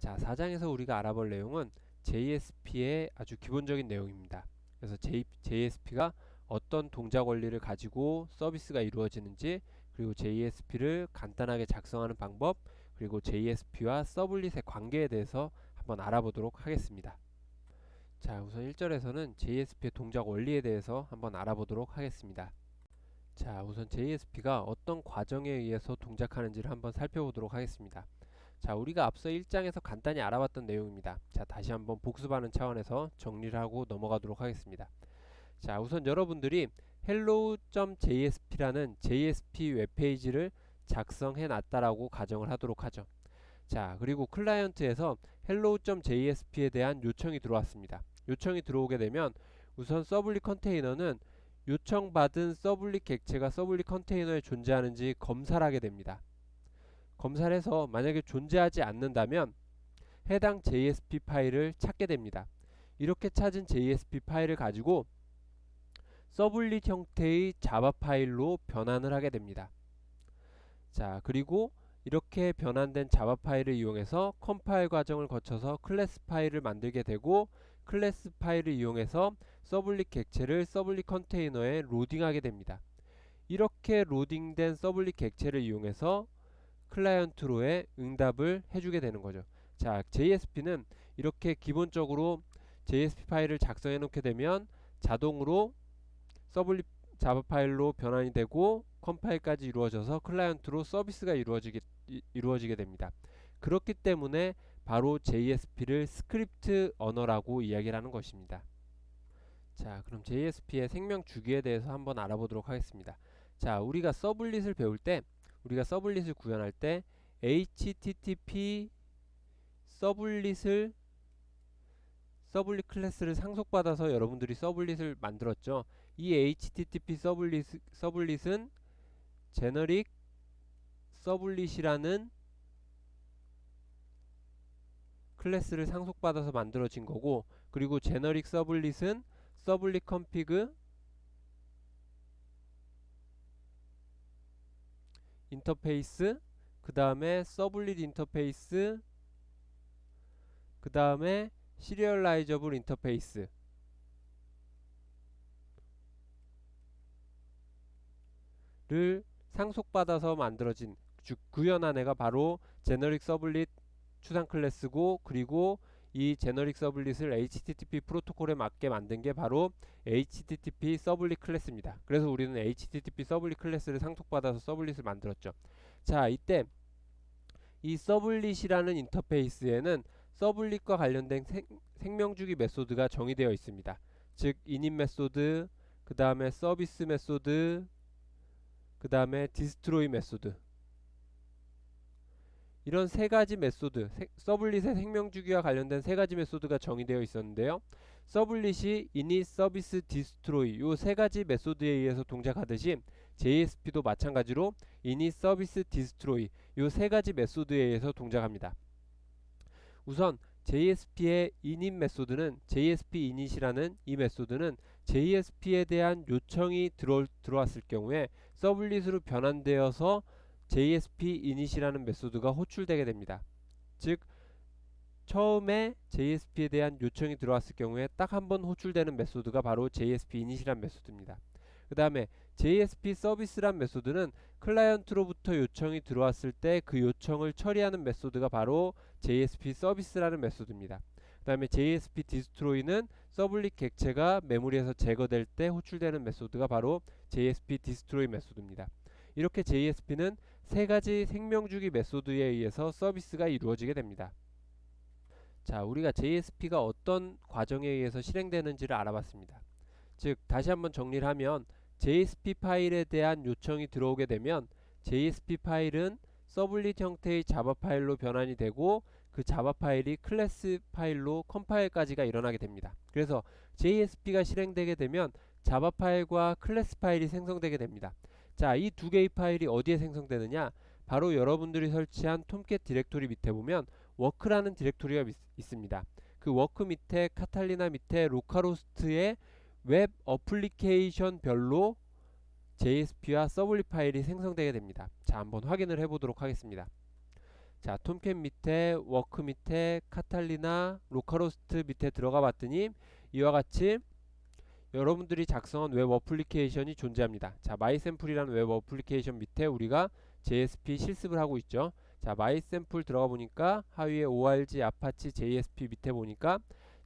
자, 4장에서 우리가 알아볼 내용은 JSP의 아주 기본적인 내용입니다. 그래서 J, JSP가 어떤 동작 원리를 가지고 서비스가 이루어지는지 그리고 JSP를 간단하게 작성하는 방법 그리고 JSP와 서블릿의 관계에 대해서 한번 알아보도록 하겠습니다. 자, 우선 1절에서는 JSP의 동작 원리에 대해서 한번 알아보도록 하겠습니다. 자, 우선 JSP가 어떤 과정에 의해서 동작하는지를 한번 살펴보도록 하겠습니다. 자, 우리가 앞서 1장에서 간단히 알아봤던 내용입니다. 자, 다시 한번 복습하는 차원에서 정리를 하고 넘어가도록 하겠습니다. 자, 우선 여러분들이 hello.jsp라는 JSP 웹페이지를 작성해 놨다라고 가정을 하도록 하죠. 자, 그리고 클라이언트에서 hello.jsp에 대한 요청이 들어왔습니다. 요청이 들어오게 되면 우선 서블릿 컨테이너는 요청받은 서블릿 객체가 서블릿 컨테이너에 존재하는지 검사를 하게 됩니다. 검사를 해서 만약에 존재하지 않는다면 해당 JSP 파일을 찾게 됩니다. 이렇게 찾은 JSP 파일을 가지고 서블릿 형태의 자바 파일로 변환을 하게 됩니다. 자, 그리고 이렇게 변환된 자바 파일을 이용해서 컴파일 과정을 거쳐서 클래스 파일을 만들게 되고 클래스 파일을 이용해서 서블릿 객체를 서블릿 컨테이너에 로딩하게 됩니다. 이렇게 로딩된 서블릿 객체를 이용해서 클라이언트로의 응답을 해주게 되는 거죠. 자, JSP는 이렇게 기본적으로 JSP 파일을 작성해 놓게 되면 자동으로 서블릿 자바 파일로 변환이 되고 컴파일까지 이루어져서 클라이언트로 서비스가 이루어지게, 이루어지게 됩니다. 그렇기 때문에 바로 JSP를 스크립트 언어라고 이야기를 하는 것입니다. 자, 그럼 JSP의 생명 주기에 대해서 한번 알아보도록 하겠습니다. 자, 우리가 서블릿을 배울 때 우리가 서블릿을 구현할 때 HTTP 서블릿을 서블릿 클래스를 상속받아서 여러분들이 서블릿을 만들었죠. 이 HTTP 서블릿, 서블릿은 제너릭 서블릿이라는 클래스를 상속받아서 만들어진 거고 그리고 제너릭 서블릿은 서블릿 컴피그 인터페이스 그 다음에 서블릿 인터페이스 그 다음에 시리얼라이저블 인터페이스. 를 상속받아서 만들어진 즉 구현한 애가 바로 제너릭 서블릿 추상 클래스고 그리고 이 제너릭 서블릿을 HTTP 프로토콜에 맞게 만든 게 바로 HTTP 서블릿 클래스입니다. 그래서 우리는 HTTP 서블릿 클래스를 상속받아서 서블릿을 만들었죠. 자, 이때 이 서블릿이라는 인터페이스에는 서블릿과 관련된 생, 생명주기 메소드가 정의되어 있습니다. 즉 init 메소드, 그 다음에 서비스 메소드, 그 다음에 디스트로이 메소드 이런 세 가지 메소드, 서블릿의 생명주기와 관련된 세 가지 메소드가 정의되어 있었는데요. 서블릿이 init, 서비스, 디스트로이 요세 가지 메소드에 의해서 동작하듯이 JSP도 마찬가지로 init, 서비스, 디스트로이 요세 가지 메소드에 의해서 동작합니다. 우선 JSP의 init 메소드는 JSP init이라는 이 메소드는 JSP에 대한 요청이 들어, 들어왔을 경우에 서블릿으로 변환되어서 JSP init이라는 메소드가 호출되게 됩니다. 즉 처음에 JSP에 대한 요청이 들어왔을 경우에 딱 한 번 호출되는 메소드가 바로 JSP init이란 메소드입니다. 그 다음에 JSP 서비스란 메소드는 클라이언트로부터 요청이 들어왔을 때 그 요청을 처리하는 메소드가 바로 JSP 서비스라는 메소드입니다. 그 다음에 JSP 디스트로이는 서블릿 객체가 메모리에서 제거될 때 호출되는 메소드가 바로 JSP 디스트로이 메소드입니다. 이렇게 JSP는 세 가지 생명주기 메소드에 의해서 서비스가 이루어지게 됩니다. 자, 우리가 JSP가 어떤 과정에 의해서 실행되는지를 알아봤습니다. 즉, 다시 한번 정리를 하면 JSP 파일에 대한 요청이 들어오게 되면 JSP 파일은 서블릿 형태의 자바 파일로 변환이 되고 그 자바 파일이 클래스 파일로 컴파일까지가 일어나게 됩니다. 그래서 JSP가 실행되게 되면 자바 파일과 클래스 파일이 생성되게 됩니다. 자, 이 두 개의 파일이 어디에 생성되느냐? 바로 여러분들이 설치한 톰캣 디렉토리 밑에 보면 워크라는 디렉토리가 있, 있습니다. 그 워크 밑에 카탈리나 밑에 로컬호스트의 웹 어플리케이션별로 JSP와 서블릿 파일이 생성되게 됩니다. 자, 한번 확인을 해보도록 하겠습니다. 자, 톰캣 밑에 워크 밑에 카탈리나 로카로스트 밑에 들어가 봤더니 이와 같이 여러분들이 작성한 웹 어플리케이션이 존재합니다. 자, 마이샘플이라는 웹 어플리케이션 밑에 우리가 JSP 실습을 하고 있죠. 자, 마이샘플 들어가 보니까 하위에 org 아파치 JSP 밑에 보니까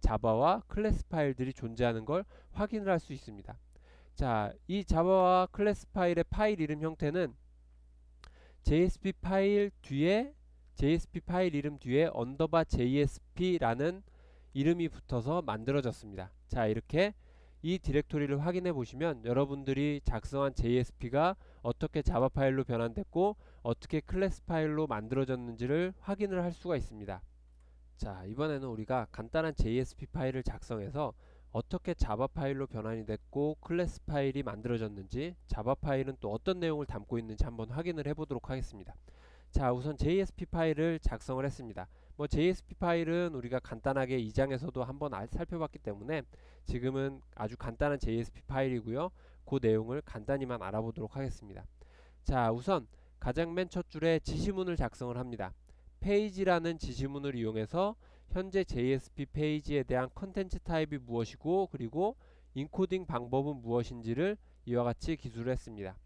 자바와 클래스 파일들이 존재하는 걸 확인을 할 수 있습니다. 자, 이 자바와 클래스 파일의 파일 이름 형태는 JSP 파일 뒤에 JSP 파일 이름 뒤에 언더바 JSP라는 이름이 붙어서 만들어졌습니다. 자, 이렇게 이 디렉토리를 확인해 보시면 여러분들이 작성한 JSP가 어떻게 자바 파일로 변환됐고 어떻게 클래스 파일로 만들어졌는지를 확인을 할 수가 있습니다. 자, 이번에는 우리가 간단한 JSP 파일을 작성해서 어떻게 자바 파일로 변환이 됐고 클래스 파일이 만들어졌는지 자바 파일은 또 어떤 내용을 담고 있는지 한번 확인을 해 보도록 하겠습니다. 자, 우선 JSP 파일을 작성을 했습니다. 뭐 JSP 파일은 우리가 간단하게 2장에서도 한번 알- 살펴봤기 때문에 지금은 아주 간단한 JSP 파일이고요. 그 내용을 간단히만 알아보도록 하겠습니다. 자, 우선 가장 맨 첫 줄에 지시문을 작성을 합니다. 페이지라는 지시문을 이용해서 현재 JSP 페이지에 대한 컨텐츠 타입이 무엇이고 그리고 인코딩 방법은 무엇인지를 이와 같이 기술을 했습니다.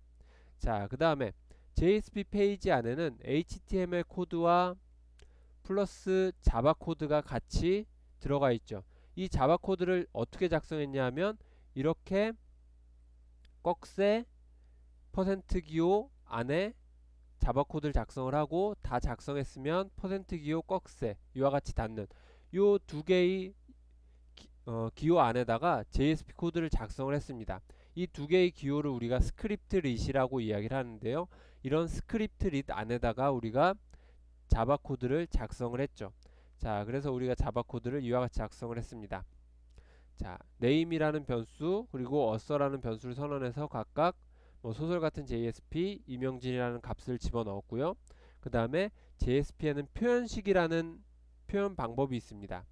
자, 그 다음에 JSP 페이지 안에는 HTML 코드와 플러스 자바 코드가 같이 들어가 있죠. 이 자바 코드를 어떻게 작성했냐 하면 이렇게 꺽쇠 퍼센트 기호 안에 자바 코드를 작성을 하고 다 작성했으면 퍼센트 기호 꺽쇠 이와 같이 닿는 요 두 개의 기, 어, 기호 안에다가 JSP 코드를 작성을 했습니다. 이 두 개의 기호를 우리가 스크립트 릿이라고 이야기를 하는데요. 이런 스크립트 릿 안에다가 우리가 자바 코드를 작성을 했죠. 자, 그래서 우리가 자바 코드를 이와 같이 작성을 했습니다. 자, name이라는 변수 그리고 author라는 변수를 선언해서 각각 뭐 소설 같은 JSP, 이명진이라는 값을 집어넣었고요. 그 다음에 JSP에는 표현식이라는 표현 방법이 있습니다.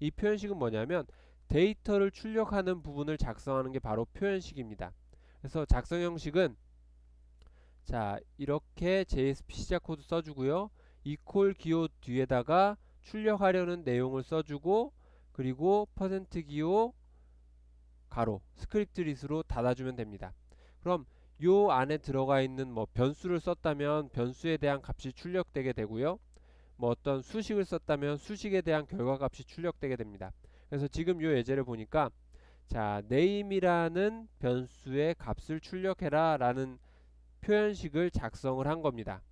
이 표현식은 뭐냐면 데이터를 출력하는 부분을 작성하는 게 바로 표현식입니다. 그래서 작성 형식은 자 이렇게 JSP 시작 코드 써주고요. 이퀄 기호 뒤에다가 출력하려는 내용을 써주고 그리고 퍼센트 기호 가로 스크립트 릿으로 닫아주면 됩니다. 그럼 요 안에 들어가 있는 뭐 변수를 썼다면 변수에 대한 값이 출력되게 되고요. 뭐 어떤 수식을 썼다면 수식에 대한 결과값이 출력되게 됩니다. 그래서 지금 요 예제를 보니까 자 name이라는 변수의 값을 출력해라 라는 표현식을 작성을 한 겁니다.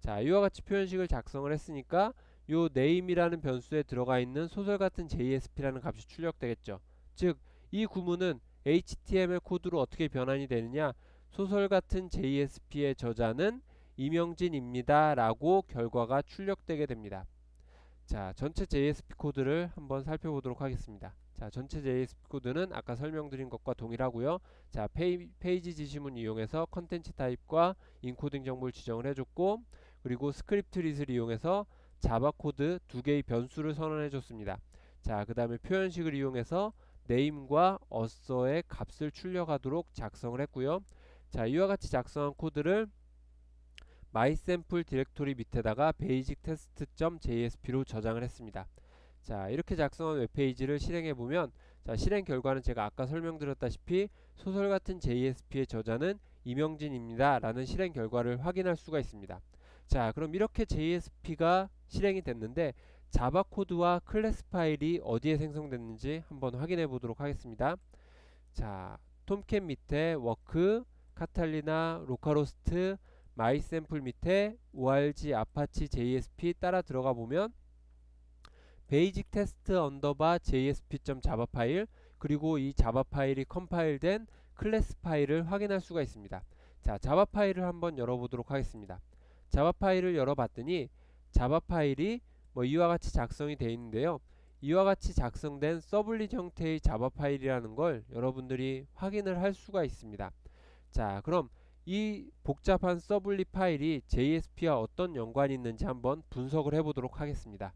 자 이와 같이 표현식을 작성을 했으니까 요 name이라는 변수에 들어가 있는 소설 같은 JSP라는 값이 출력되겠죠. 즉 이 구문은 HTML 코드로 어떻게 변환이 되느냐 소설 같은 JSP의 저자는 이명진입니다 라고 결과가 출력되게 됩니다. 자 전체 JSP 코드를 한번 살펴보도록 하겠습니다. 자 전체 JSP 코드는 아까 설명드린 것과 동일하고요. 자 페이, 페이지 지시문 이용해서 컨텐츠 타입과 인코딩 정보를 지정을 해줬고 그리고 스크립트 릿을 이용해서 자바 코드 두 개의 변수를 선언해 줬습니다. 자 그 다음에 표현식을 이용해서 name과 author의 값을 출력하도록 작성을 했고요. 자 이와 같이 작성한 코드를 mysample 디렉토리 밑에다가 basic-test.jsp로 저장을 했습니다. 자 이렇게 작성한 웹페이지를 실행해 보면 자 실행 결과는 제가 아까 설명드렸다시피 소설 같은 JSP의 저자는 이명진입니다 라는 실행 결과를 확인할 수가 있습니다. 자 그럼 이렇게 JSP가 실행이 됐는데 자바 코드와 클래스 파일이 어디에 생성됐는지 한번 확인해 보도록 하겠습니다. 자, 톰캣 밑에 워크, 카탈리나, 로카로스트, 마이 샘플 밑에 org 아파치 JSP 따라 들어가 보면 베이직 테스트 언더바 JSP.java 파일 그리고 이 자바 파일이 컴파일된 클래스 파일을 확인할 수가 있습니다. 자, 자바 파일을 한번 열어보도록 하겠습니다. 자바 파일을 열어봤더니 자바 파일이 뭐 이와 같이 작성이 되어 있는데요. 이와 같이 작성된 서블릿 형태의 자바 파일이라는 걸 여러분들이 확인을 할 수가 있습니다. 자, 그럼 이 복잡한 서블릿 파일이 JSP와 어떤 연관이 있는지 한번 분석을 해보도록 하겠습니다.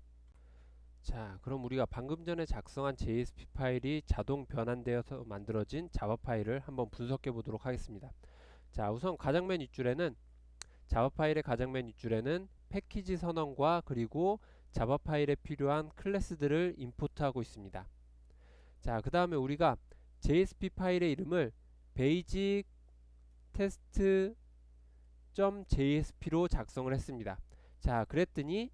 자, 그럼 우리가 방금 전에 작성한 JSP 파일이 자동 변환되어서 만들어진 자바 파일을 한번 분석해 보도록 하겠습니다. 자, 우선 가장 맨 윗줄에는 자바 파일의 가장 맨 윗줄에는 패키지 선언과 그리고 자바 파일에 필요한 클래스들을 임포트하고 있습니다. 자, 그 다음에 우리가 JSP 파일의 이름을 basic test .jsp로 작성을 했습니다. 자, 그랬더니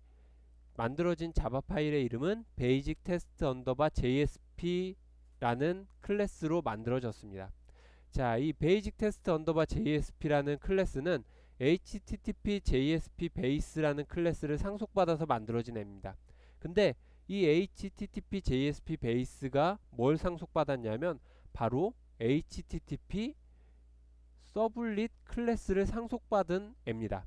만들어진 자바 파일의 이름은 basic test underbar jsp라는 클래스로 만들어졌습니다. 자, 이 basic test underbar jsp라는 클래스는 http jsp base라는 클래스를 상속받아서 만들어진 앱입니다. 근데 이 http jsp base가 뭘 상속받았냐면 바로 http 서블릿 클래스를 상속받은 앱니다.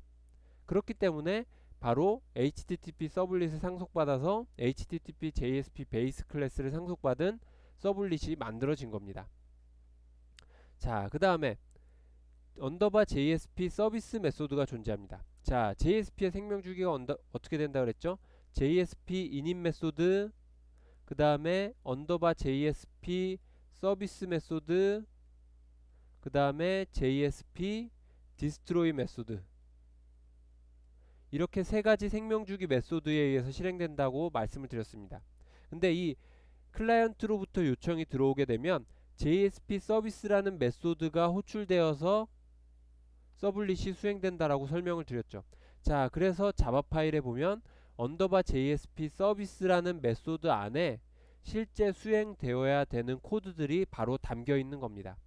그렇기 때문에 바로 http 서블릿을 상속받아서 http JSP 베이스 클래스를 상속받은 서블릿이 만들어진 겁니다. 자, 그 다음에 언더바 JSP 서비스 메소드가 존재합니다. 자, JSP의 생명 주기가 언더, 어떻게 된다 그랬죠? JSP init 메소드 그 다음에 언더바 JSP 서비스 메소드 그 다음에 JSP 디스트로이 메소드 이렇게 세 가지 생명 주기 메소드에 의해서 실행된다고 말씀을 드렸습니다. 근데 이 클라이언트로부터 요청이 들어오게 되면 JSP 서비스라는 메소드가 호출되어서 서블릿이 수행된다라고 설명을 드렸죠. 자, 그래서 자바 파일에 보면 언더바 JSP 서비스라는 메소드 안에 실제 수행되어야 되는 코드들이 바로 담겨 있는 겁니다.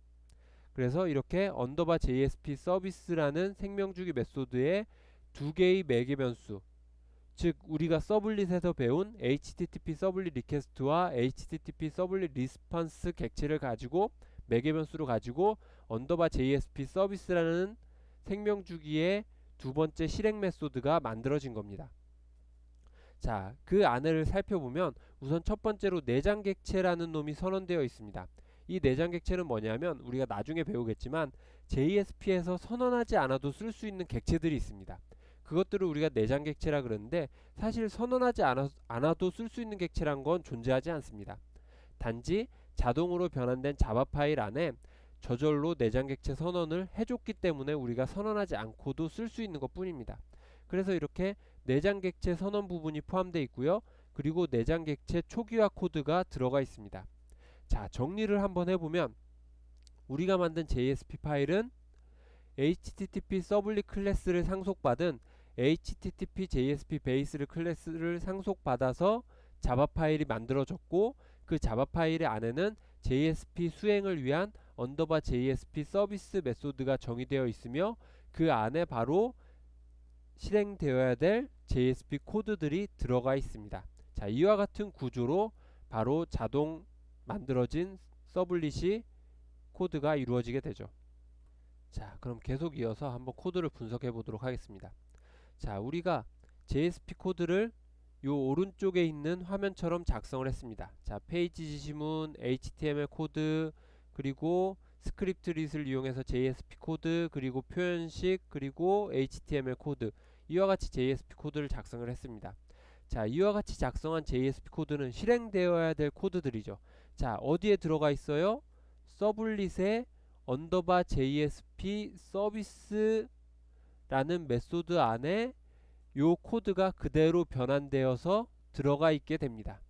그래서 이렇게 언더바 JSP 서비스라는 생명주기 메소드에 두 개의 매개 변수 즉 우리가 서블릿에서 배운 HTTP 서블릿 리퀘스트와 HTTP 서블릿 리스폰스 객체를 가지고 매개 변수로 가지고 언더바 JSP 서비스라는 생명 주기의 두 번째 실행 메소드가 만들어진 겁니다. 자, 그 안을 살펴보면 우선 첫 번째로 내장 객체라는 놈이 선언되어 있습니다. 이 내장 객체는 뭐냐면 우리가 나중에 배우겠지만 JSP에서 선언하지 않아도 쓸 수 있는 객체들이 있습니다. 그것들을 우리가 내장 객체라 그러는데 사실 선언하지 않아, 않아도 쓸 수 있는 객체란 건 존재하지 않습니다. 단지 자동으로 변환된 자바 파일 안에 저절로 내장 객체 선언을 해줬기 때문에 우리가 선언하지 않고도 쓸 수 있는 것 뿐입니다. 그래서 이렇게 내장 객체 선언 부분이 포함되어 있고요. 그리고 내장 객체 초기화 코드가 들어가 있습니다. 자 정리를 한번 해보면 우리가 만든 JSP 파일은 HTTP 서블릿 클래스를 상속받은 HTTP JSP 베이스를 클래스를 상속받아서 자바 파일이 만들어졌고 그 자바 파일의 안에는 JSP 수행을 위한 언더바 JSP 서비스 메소드가 정의되어 있으며 그 안에 바로 실행되어야 될 JSP 코드들이 들어가 있습니다. 자, 이와 같은 구조로 바로 자동 만들어진 서블릿이 코드가 이루어지게 되죠. 자, 그럼 계속 이어서 한번 코드를 분석해 보도록 하겠습니다. 자, 우리가 JSP 코드를 요 오른쪽에 있는 화면처럼 작성을 했습니다. 자, 페이지 지시문, HTML 코드, 그리고 스크립트 릿을 이용해서 JSP 코드, 그리고 표현식, 그리고 HTML 코드 이와 같이 JSP 코드를 작성을 했습니다. 자, 이와 같이 작성한 JSP 코드는 실행되어야 될 코드들이죠. 자, 어디에 들어가 있어요? 서블릿에 언더바 JSP 서비스라는 메소드 안에 요 코드가 그대로 변환되어서 들어가 있게 됩니다.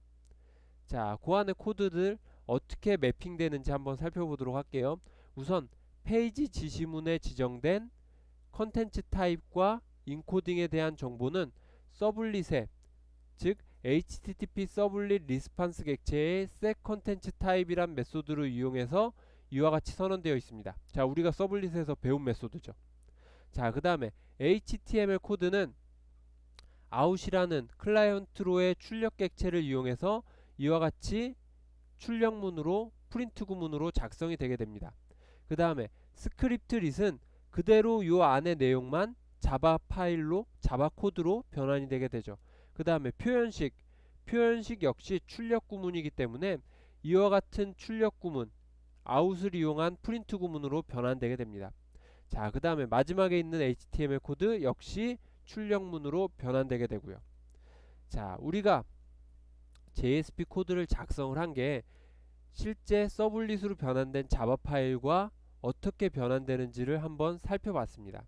자, 그 안에 코드들 어떻게 매핑되는지 한번 살펴보도록 할게요. 우선 페이지 지시문에 지정된 컨텐츠 타입과 인코딩에 대한 정보는 서블릿에 즉 HTTP 서블릿 리스판스 객체의 set 컨텐츠 타입이란 메소드를 이용해서 이와 같이 선언되어 있습니다. 자, 우리가 서블릿에서 배운 메소드죠. 자, 그 다음에 HTML 코드는 아웃이라는 클라이언트로의 출력 객체를 이용해서 이와 같이 출력문으로 프린트 구문으로 작성이 되게 됩니다. 그 다음에 스크립트 릿은 그대로 이 안의 내용만 자바 파일로 자바 코드로 변환이 되게 되죠. 그 다음에 표현식 표현식 역시 출력 구문이기 때문에 이와 같은 출력 구문 아웃을 이용한 프린트 구문으로 변환되게 됩니다. 자, 그 다음에 마지막에 있는 HTML 코드 역시 출력문으로 변환되게 되고요. 자, 우리가 JSP 코드를 작성을 한 게 실제 서블릿으로 변환된 자바 파일과 어떻게 변환되는지를 한번 살펴봤습니다.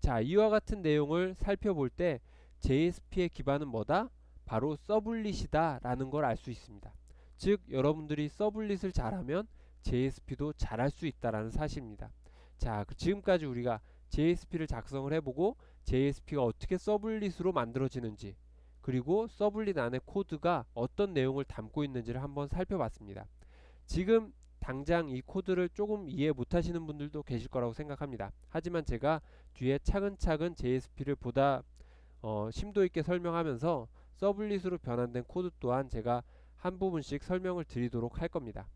자, 이와 같은 내용을 살펴볼 때 JSP의 기반은 뭐다? 바로 서블릿이다 라는 걸 알 수 있습니다. 즉 여러분들이 서블릿을 잘하면 JSP도 잘할 수 있다라는 사실입니다. 자, 그 지금까지 우리가 JSP를 작성을 해보고 JSP가 어떻게 서블릿으로 만들어지는지 그리고 서블릿 안에 코드가 어떤 내용을 담고 있는지를 한번 살펴봤습니다. 지금 당장 이 코드를 조금 이해 못하시는 분들도 계실 거라고 생각합니다. 하지만 제가 뒤에 차근차근 JSP를 보다 어, 심도 있게 설명하면서 서블릿으로 변환된 코드 또한 제가 한 부분씩 설명을 드리도록 할 겁니다.